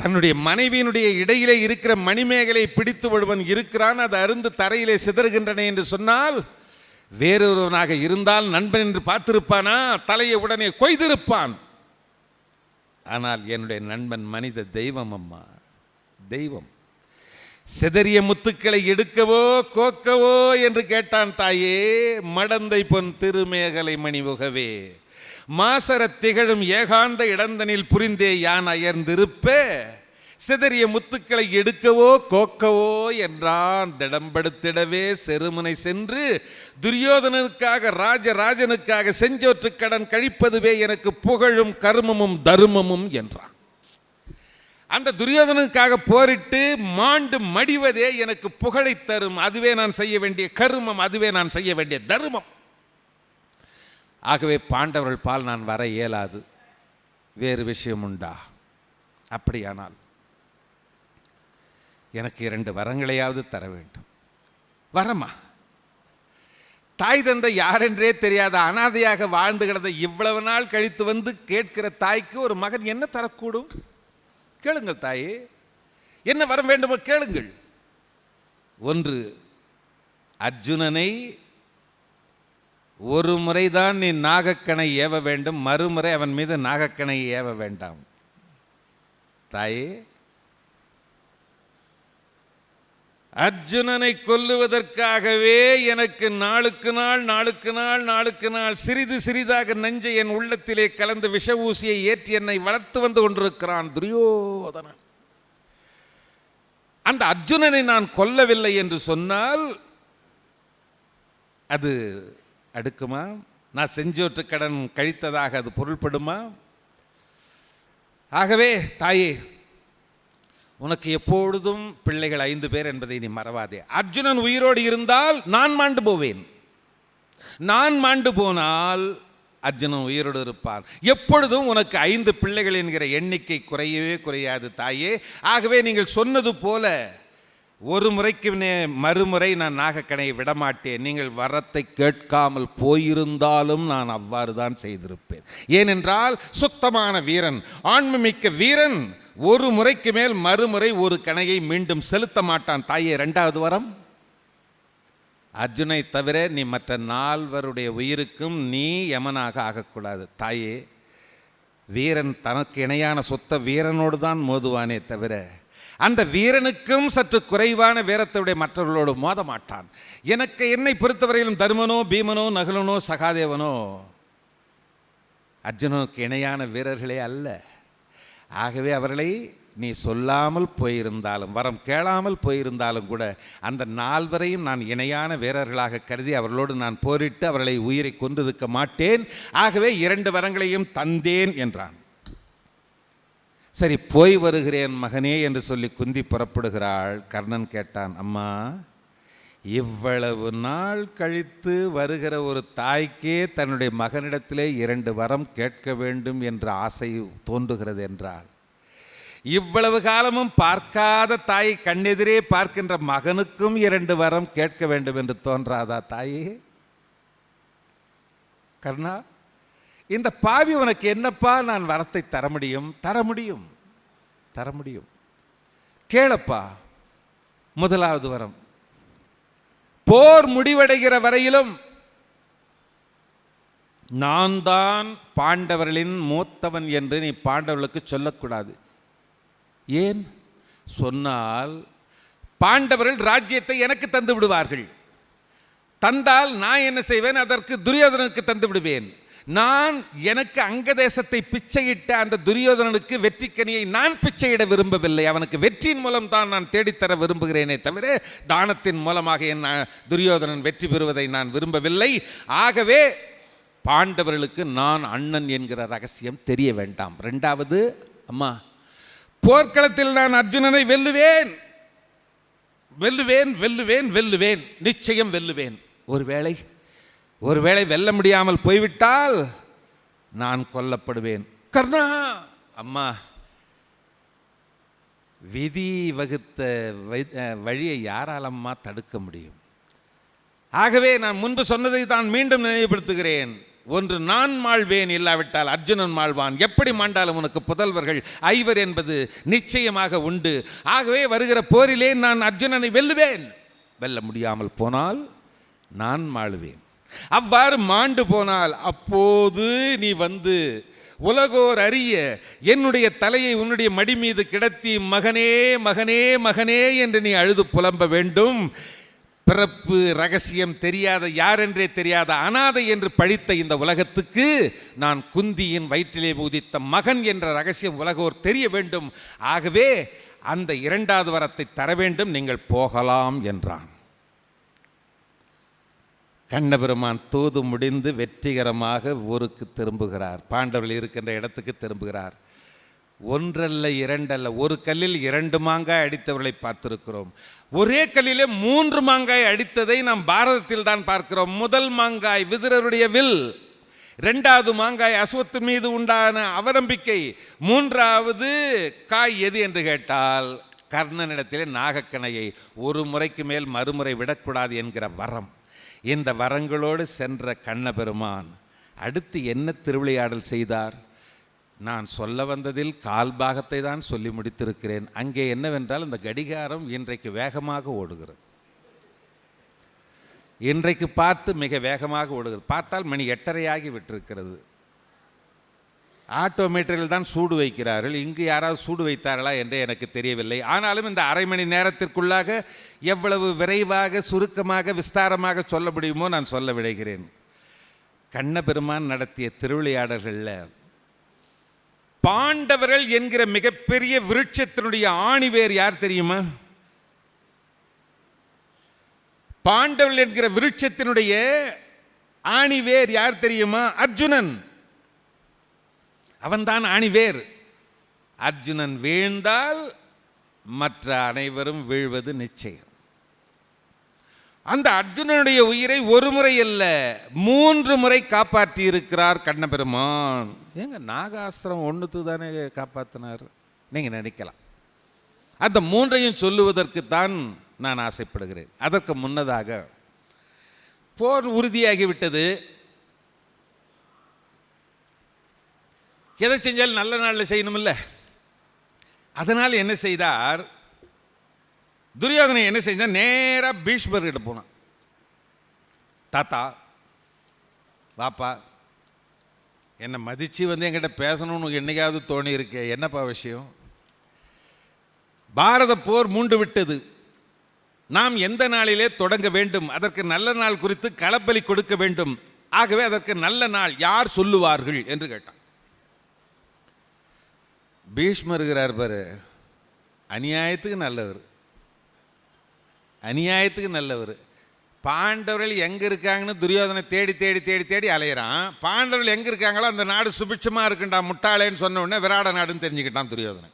தன்னுடைய மனைவியினுடைய இடையிலே இருக்கிற மணிமேகலை பிடித்து ஒருவன் இருக்கிறான் அது அருந்து தரையிலே சிதறுகின்றன என்று சொன்னால் வேறொருவனாக இருந்தால் நண்பன் என்று பார்த்திருப்பானா? தலையை உடனே கொய்திருப்பான். ஆனால் என்னுடைய நண்பன் மனித தெய்வம் அம்மா தெய்வம். சிதறிய முத்துக்களை எடுக்கவோ கோக்கவோ என்று கேட்டான் தாயே மடந்தை பொன் திருமேகலை மணிமுகவே. மாசரத் திகழும் ஏகாந்த இடந்தனில் புரிந்தே யான் அயர்ந்திருப்பே? சிதறிய முத்துக்களை எடுக்கவோ கோக்கவோ என்றான். திடம்படுத்திடவே செருமுனை சென்று துரியோதனனுக்காக ராஜராஜனுக்காக செஞ்சோற்று கடன் கழிப்பதுவே எனக்கு புகழும் கர்மமும் தர்மமும் என்றான். அந்த துரியோதனனுக்காக போரிட்டு மாண்டு மடிவதே எனக்கு புகழை தரும். அதுவே நான் செய்ய வேண்டிய கருமம் அதுவே நான் செய்ய வேண்டிய தர்மம். ஆகவே பாண்டவர்கள் பால் நான் வர இயலாது. வேறு விஷயம் உண்டா அப்படியானால் எனக்கு இரண்டு வரங்களையாவது தர வேண்டும். வரமா? தாய் தந்தை யாரென்றே தெரியாத அனாதையாக வாழ்ந்து கிடந்த இவ்வளவு நாள் கழித்து வந்து கேட்கிற தாய்க்கு ஒரு மகன் என்ன தரக்கூடும்? கேளுங்கள் தாயே. என்ன வரம் வேண்டுமோ கேளுங்கள். ஒன்று அர்ஜுனனை ஒரு முறைதான் நீ நாகக்கணை ஏவ வேண்டும் மறுமுறை அவன் மீது நாகக்கணை ஏவ வேண்டாம். தாயே அர்ஜுனனை கொல்லுவதற்காகவே எனக்கு நாளுக்கு நாள் நாளுக்கு நாள் நாளுக்கு நாள் சிறிது சிறிதாக நஞ்சை என் உள்ளத்திலே கலந்து விஷ ஊசியை ஏற்றி என்னை வளர்த்து வந்து கொண்டிருக்கிறான் துரியோதனன். அந்த அர்ஜுனனை நான் கொல்லவில்லை என்று சொன்னால் அது அடுக்குமா? நான் செஞ்சோற்று கடன் கழித்ததாக அது பொருள்படுமா? ஆகவே தாயே உனக்கு எப்பொழுதும் பிள்ளைகள் ஐந்து பேர் என்பதை நீ மறவாதே. அர்ஜுனன் உயிரோடு இருந்தால் நான் மாண்டு போவேன். நான் மாண்டு போனால் அர்ஜுனன் உயிரோடு இருப்பான். எப்பொழுதும் உனக்கு ஐந்து பிள்ளைகள் என்கிற எண்ணிக்கை குறையவே குறையாது தாயே. ஆகவே நீங்கள் சொன்னது போல ஒரு முறைக்கு மறுமுறை நான் நாகக்கணையை விடமாட்டேன். நீங்கள் வரத்தை கேட்காமல் போயிருந்தாலும் நான் அவ்வாறு தான் செய்திருப்பேன். ஏனென்றால் சுத்தமான வீரன் ஆண்மைமிக்க வீரன் ஒரு முறைக்கு மேல் மறுமுறை ஒரு கணையை மீண்டும் செலுத்த மாட்டான். தாயே ரெண்டாவது வரம். அர்ஜுனை தவிர நீ மற்ற நால்வருடைய உயிருக்கும் நீ யமனாக ஆகக்கூடாது. தாயே வீரன் தனக்கு இணையான சொத்த வீரனோடு தான் மோதுவானே தவிர அந்த வீரனுக்கும் சற்று குறைவான வீரத்துடைய மற்றவர்களோடு மோத மாட்டான் எனக்கு என்னை பொறுத்தவரையிலும் தருமனோ பீமனோ நகுலனோ சகாதேவனோ அர்ஜுனனுக்கு இணையான வீரர்களே அல்ல. ஆகவே அவர்களை நீ சொல்லாமல் போயிருந்தாலும் வரம் கேளாமல் போயிருந்தாலும் கூட அந்த நால்வரையும் நான் இணையான வீரர்களாக கருதி அவர்களோடு நான் போரிட்டு அவர்களை உயிரை கொன்றிருக்க மாட்டேன். ஆகவே இரண்டு வரங்களையும் தந்தேன் என்றான். சரி போய் வருகிறேன் மகனே என்று சொல்லி குந்தி புறப்படுகிறாள். கர்ணன் கேட்டான் அம்மா இவ்வளவு நாள் கழித்து வருகிற ஒரு தாய்க்கே தன்னுடைய மகனிடத்திலே இரண்டு வரம் கேட்க வேண்டும் என்ற ஆசை தோன்றுகிறது என்றால் இவ்வளவு காலமும் பார்க்காத தாய் கண்ணெதிரே பார்க்கின்ற மகனுக்கும் இரண்டு வரம் கேட்க வேண்டும் என்று தோன்றாதா தாயே? கர்ணா இந்த பாவி உனக்கு என்னப்பா நான் வரத்தை தர முடியும்? தர முடியும். தர முடியும். கேளப்பா முதலாவது வரம். போர் முடிவடைகிற வரையிலும் நான் தான் பாண்டவர்களின் மூத்தவன் என்று நீ பாண்டவர்களுக்கு சொல்லக்கூடாது. ஏன்? சொன்னால் பாண்டவர்கள் ராஜ்யத்தை எனக்கு தந்து விடுவார்கள். தந்தால் நான் என்ன செய்வேன்? அதற்கு துரியோதனனுக்கு தந்து விடுவேன். நான் எனக்கு அங்க தேசத்தை பிச்சையிட்ட அந்த துரியோதனனுக்கு வெற்றிக்கனியை நான் பிச்சையிட விரும்பவில்லை. அவனுக்கு வெற்றியின் மூலம் தான் நான் தேடித்தர விரும்புகிறேனே தவிர தானத்தின் மூலமாக என் துரியோதனன் வெற்றி பெறுவதை நான் விரும்பவில்லை. ஆகவே பாண்டவர்களுக்கு நான் அண்ணன் என்கிற ரகசியம் தெரிய வேண்டாம். ரெண்டாவது அம்மா போர்க்களத்தில் நான் அர்ஜுனனை வெல்லுவேன். வெல்லுவேன் வெல்லுவேன் வெல்லுவேன். நிச்சயம் வெல்லுவேன். ஒருவேளை ஒருவேளை வெல்ல முடியாமல் போய்விட்டால் நான் கொல்லப்படுவேன். கர்ணா! அம்மா விதி வகுத்த வழியை யாராலம்மா தடுக்க முடியும்? ஆகவே நான் முன்பு சொன்னதை தான் மீண்டும் நினைவுபடுத்துகிறேன். ஒன்று நான் மாழ்வேன் இல்லாவிட்டால் அர்ஜுனன் மாழ்வான். எப்படி மாண்டாலும் உனக்கு புதல்வர்கள் ஐவர் என்பது நிச்சயமாக உண்டு. ஆகவே வருகிற போரிலே நான் அர்ஜுனனை வெல்லுவேன். வெல்ல முடியாமல் போனால் நான் மாழுவேன். அவ்வாறு மாண்டு போனால் அப்போது நீ வந்து உலகோர் அறிய என்னுடைய தலையை உன்னுடைய மடி மீது கிடத்தி மகனே மகனே மகனே என்று நீ அழுது புலம்ப வேண்டும். பிறப்பு ரகசியம் தெரியாத யாரென்றே தெரியாத அனாதை என்று பழித்த இந்த உலகத்துக்கு நான் குந்தியின் வயிற்றிலே உதித்த மகன் என்ற ரகசியம் உலகோர் தெரிய வேண்டும். ஆகவே அந்த இரண்டாவது வரத்தை தர வேண்டும். நீங்கள் போகலாம் என்றான். கண்ணபெருமான் தூது முடிந்து வெற்றிகரமாக ஊருக்கு திரும்புகிறார். பாண்டவர்கள் இருக்கின்ற இடத்துக்கு திரும்புகிறார். ஒன்றல்ல இரண்டல்ல ஒரு கல்லில் இரண்டு மாங்காய் அடித்தவர்களை பார்த்திருக்கிறோம். ஒரே கல்லிலே மூன்று மாங்காய் அடித்ததை நாம் பாரதத்தில் தான் பார்க்கிறோம். முதல் மாங்காய் விதரருடைய வில் இரண்டாவது மாங்காய் அசுவத்து மீது உண்டான அவநம்பிக்கை மூன்றாவது காய் எது என்று கேட்டால் கர்ணனிடத்திலே நாகக்கணையை ஒரு முறைக்கு மேல் மறுமுறை விடக்கூடாது என்கிற வரம். இந்த வரங்களோடு சென்ற கண்ணபெருமான் அடுத்து என்ன திருவிளையாடல் செய்தார்? நான் சொல்ல வந்ததில் கால் பாகத்தை தான் சொல்லி முடித்திருக்கிறேன். அங்கே என்னவென்றால் இந்த கடிகாரம் இன்றைக்கு வேகமாக ஓடுகிறது. இன்றைக்கு பார்த்து மிக வேகமாக ஓடுகிறது. பார்த்தால் மணி எட்டரையாகி விட்டிருக்கிறது. ஆட்டோமீட்டரில் தான் சூடு வைக்கிறார்கள். இங்கு யாராவது சூடு வைத்தார்களா என்று எனக்கு தெரியவில்லை. ஆனாலும் இந்த அரை மணி நேரத்திற்குள்ளாக எவ்வளவு விரைவாக சுருக்கமாக விஸ்தாரமாக சொல்ல முடியுமோ நான் சொல்ல விடைகிறேன். கண்ணபெருமான் நடத்திய திருவிளையாடல்களில் பாண்டவர்கள் என்கிற மிகப்பெரிய விருட்சத்தினுடைய ஆணிவேர் யார் தெரியுமா? பாண்டவர்கள் என்கிற விருட்சத்தினுடைய ஆணிவேர் யார் தெரியுமா? அர்ஜுனன். அவன்தான் ஆணிவேர் அர்ஜுனன் வீழ்ந்தால் மற்ற அனைவரும் வீழ்வது நிச்சயம். அந்த அர்ஜுனனுடைய உயிரை ஒரு முறை அல்ல மூன்று முறை காப்பாற்றி இருக்கிறார் கண்ணபெருமான். ஏங்க நாகாஸ்திரம் ஒன்றுத்து தானே காப்பாற்றினார் நீங்கள் நினைக்கலாம். அந்த மூன்றையும் சொல்லுவதற்கு தான் நான் ஆசைப்படுகிறேன். அதற்கு முன்னதாக போர் உறுதியாகிவிட்டது. எதை செஞ்சாலும் நல்ல நாளில் செய்யணுமில்ல. அதனால் என்ன செய்தார்? துரியோதனை என்ன செஞ்சால் நேராக பீஷ்மர்கிட்ட போனான். தாத்தா வாப்பா என்னை மதித்து வந்து என்கிட்ட பேசணும்னு என்னைக்காவது தோணி இருக்கே என்னப்பா விஷயம்? பாரத போர் மூண்டு விட்டது. நாம் எந்த நாளிலே தொடங்க வேண்டும் அதற்கு நல்ல நாள் குறித்து களப்பலி கொடுக்க வேண்டும். ஆகவே அதற்கு நல்ல நாள் யார் சொல்லுவார்கள் என்று கேட்டான். பீஷ்மர் இருக்கிறார் பாரு. அநியாயத்துக்கு நல்லவர். அநியாயத்துக்கு நல்லவர். பாண்டவர்கள் எங்கே இருக்காங்கன்னு துரியோதனை தேடி தேடி தேடி தேடி அலையிறான். பாண்டவர்கள் எங்கே இருக்காங்களோ அந்த நாடு சுபிட்சமாக இருக்குண்டா முட்டாளேன்னு சொன்ன உடனே விராட நாடுன்னு தெரிஞ்சுக்கிட்டான் துரியோதனை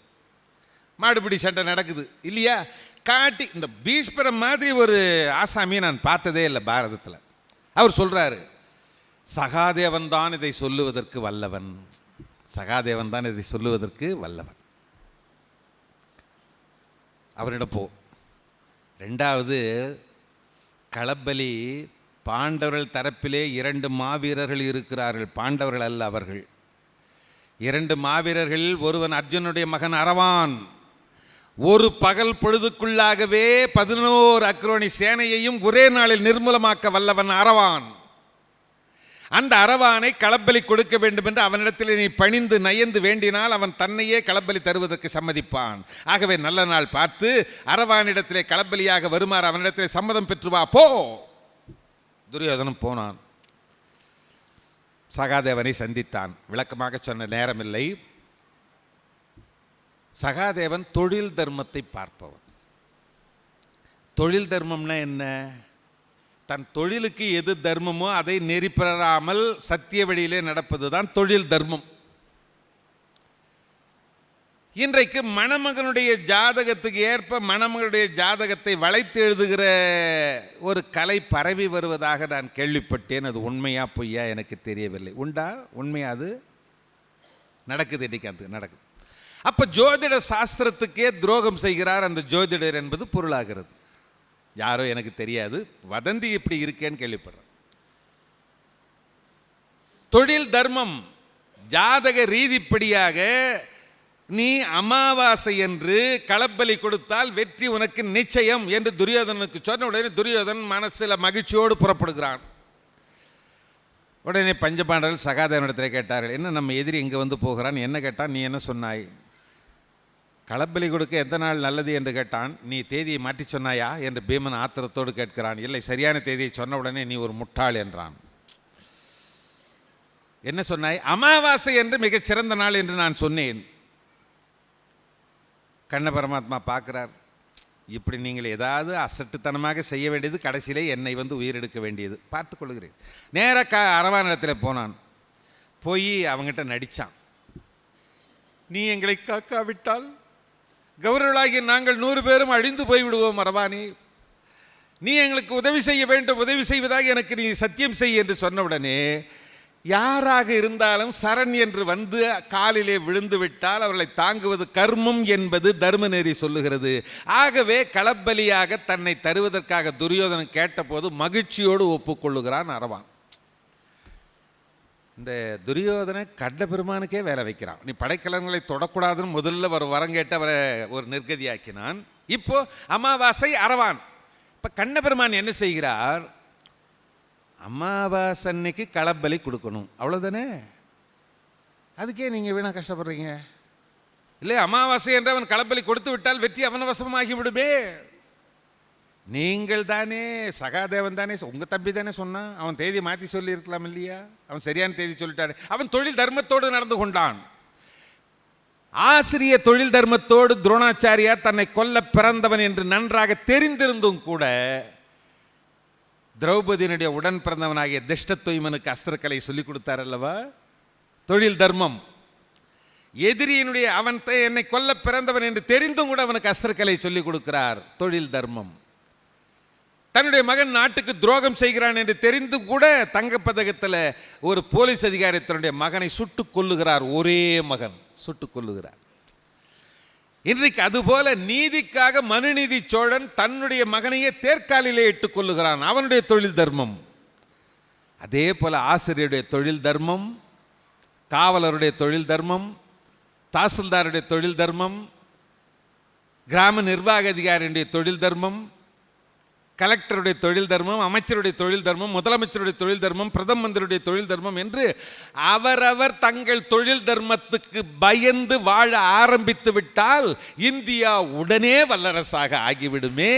மாடுபிடி சண்டை நடக்குது. இல்லையா? காட்டி இந்த பீஷ்மரம் மாதிரி ஒரு ஆசாமியை நான் பார்த்ததே இல்லை பாரதத்தில். அவர் சொல்கிறாரு சகாதேவன் தான் இதை சொல்லுவதற்கு வல்லவன். சகாதேவன் தான் இதை சொல்லுவதற்கு வல்லவன். அவரிடம் போ. ரெண்டாவது களப்பலி பாண்டவர்கள் தரப்பிலே இரண்டு மாவீரர்கள் இருக்கிறார்கள். பாண்டவர்கள் அல்ல அவர்கள். இரண்டு மாவீரர்கள் ஒருவன் அர்ஜுனுடைய மகன் அரவான். ஒரு பகல் பொழுதுக்குள்ளாகவே பதினோரு அக்ரோனி சேனையையும் ஒரே நாளில் நிர்மூலமாக்க வல்லவன் அரவான். அந்த அரவானை களப்பலி கொடுக்க வேண்டும் என்று அவனிடத்தில் நீ பணிந்து நயந்து வேண்டினால் அவன் தன்னையே களப்பலி தருவதற்கு சம்மதிப்பான். ஆகவே நல்ல நாள் பார்த்து அரவானிடத்திலே களப்பலியாக வருமாறு அவனிடத்திலே சம்மதம் பெற்று வா போ. துரியோதனம் போனான். சகாதேவனை சந்தித்தான். விளக்கமாக சொன்ன நேரமில்லை. சகாதேவன் தொழில் தர்மத்தை பார்ப்பவன். தொழில் தர்மம்னா என்ன? தன் தொழிலுக்கு எது தர்மமோ அதை நெறிப்பெறாமல் சத்திய வழியிலே நடப்பது தான் தொழில் தர்மம். இன்றைக்கு மணமகனுடைய ஜாதகத்துக்கு ஏற்ப மணமகனுடைய ஜாதகத்தை வளைத்து எழுதுகிற ஒரு கலை பரவி வருவதாக நான் கேள்விப்பட்டேன். அது உண்மையா பொய்யா எனக்கு தெரியவில்லை. உண்டா? உண்மையா அது? நடக்குது இன்னைக்கு அது நடக்குது. அப்போ ஜோதிட சாஸ்திரத்துக்கே துரோகம் செய்கிறார் அந்த ஜோதிடர் என்பது பொருளாகிறது. யாரோ எனக்கு தெரியாது. வதந்தி இப்படி இருக்கேன்னு கேள்விப்படுறேன். தொழில் தர்மம் ஜாதக ரீதிப்படியாக நீ அமாவாசை என்று களப்பலி கொடுத்தால் வெற்றி உனக்கு நிச்சயம் என்று துரியோதனுக்கு சொன்ன உடனே துரியோதன் மனசில் மகிழ்ச்சியோடு புறப்படுகிறான். உடனே பஞ்சபாண்டவர்கள் சகாதேவனிடத்தில் கேட்டார்கள் என்ன நம்ம எதிரி இங்கே வந்து போகிறான் என்ன கேட்டான் நீ என்ன சொன்னாய்? களப்பலி கொடுக்க எந்த நாள் நல்லது என்று கேட்டான். நீ தேதியை மாற்றி சொன்னாயா? என்று பீமன் ஆத்திரத்தோடு கேட்கிறான். இல்லை சரியான தேதியை சொன்ன உடனே நீ ஒரு முட்டாள் என்றான். என்ன சொன்னாய்? அமாவாசை என்று மிகச் சிறந்த நாள் என்று நான் சொன்னேன். கண்ண பரமாத்மா பார்க்குறார். இப்படி நீங்கள் ஏதாவது அசட்டுத்தனமாக செய்ய வேண்டியது கடைசியிலே என்னை வந்து உயிரெடுக்க வேண்டியது. பார்த்து கொள்கிறேன். நேராக க இடத்துல போனான். போய் அவங்ககிட்ட நடித்தான் நீ எங்களை காக்காவிட்டால் கௌரவர்களாகிய நாங்கள் நூறு பேரும் அழிந்து போய்விடுவோம் அரவானி நீ எங்களுக்கு உதவி செய்ய வேண்டும் உதவி செய்வதாக எனக்கு நீ சத்தியம் செய் என்று சொன்னவுடனே யாராக இருந்தாலும் சரண் என்று வந்து காலிலே விழுந்து விட்டால் அவர்களை தாங்குவது கர்மம் என்பது தர்மநெறி சொல்லுகிறது. ஆகவே களப்பலியாக தன்னை தருவதற்காக துரியோதனன் கேட்டபோது மகிழ்ச்சியோடு ஒப்புக்கொள்ளுகிறான் அரவான். இந்த துரியோதனை கண்ட பெருமானுக்கே வேலை வைக்கிறான். நீ படைக்கலன்களை தொடக்கூடாதுன்னு முதல்ல ஒரு வரம் கேட்டு அவரை ஒரு நிர்கதியாக்கினான். இப்போ அமாவாசை அரவான். இப்போ கண்ண பெருமான் என்ன செய்கிறார்? அமாவாசை அன்னைக்கு களப்பலி கொடுக்கணும். அவ்வளோதானே அதுக்கே நீங்கள் வீணாக கஷ்டப்படுறீங்க. இல்லை அமாவாசை என்று அவன் களப்பலி கொடுத்து விட்டால் வெற்றி அவனவசமாகி விடுமே. நீங்கள் தானே சகாதேவன் தானே உங்கள் தம்பி தானே சொன்னான் அவன் தேதி மாற்றி சொல்லியிருக்கலாம் இல்லையா? அவன் சரியான தேதி சொல்லிட்டாரு. அவன் தொழில் தர்மத்தோடு நடந்து கொண்டான். ஆசிரிய தொழில் தர்மத்தோடு துரோணாச்சாரியார் தன்னை கொல்ல பிறந்தவன் என்று நன்றாக தெரிந்திருந்தும் கூட திரௌபதியினுடைய உடன் பிறந்தவனாகிய திஷ்டத்தொய்மனுக்கு அஸ்திரக்கலை சொல்லிக் கொடுத்தார் அல்லவா தொழில் தர்மம். எதிரியினுடைய அவன் என்னை கொல்ல பிறந்தவன் என்று தெரிந்தும் கூட அவனுக்கு அஸ்திரக்கலை சொல்லிக் கொடுக்கிறார் தொழில் தர்மம். தன்னுடைய மகன் நாட்டுக்கு துரோகம் செய்கிறான் என்று தெரிந்து கூட தங்கப்பதகத்தில் ஒரு போலீஸ் அதிகாரி தன்னுடைய மகனை சுட்டுக் கொல்லுகிறார். ஒரே மகன் சுட்டுக் கொல்லுகிறார். இன்றைக்கு அதுபோல நீதிக்காக மனுநீதி சோழன் தன்னுடைய மகனையே தேர்காலிலே இட்டுக் கொள்ளுகிறான் அவனுடைய தொழில் தர்மம். அதே போல ஆசிரியருடைய தொழில் தர்மம் காவலருடைய தொழில் தர்மம் தாசில்தாருடைய தொழில் தர்மம் கிராம நிர்வாக அதிகாரியுடைய தொழில் தர்மம் கலெக்டருடைய தொழில் தர்மம் அமைச்சருடைய தொழில் தர்மம் முதலமைச்சருடைய தொழில் தர்மம் பிரதம மந்திரியுடைய தொழில் தர்மம் என்று அவரவர் தங்கள் தொழில் தர்மத்துக்கு பயந்து வாழ ஆரம்பித்து விட்டால் இந்தியா உடனே வல்லரசாக ஆகிவிடுமே.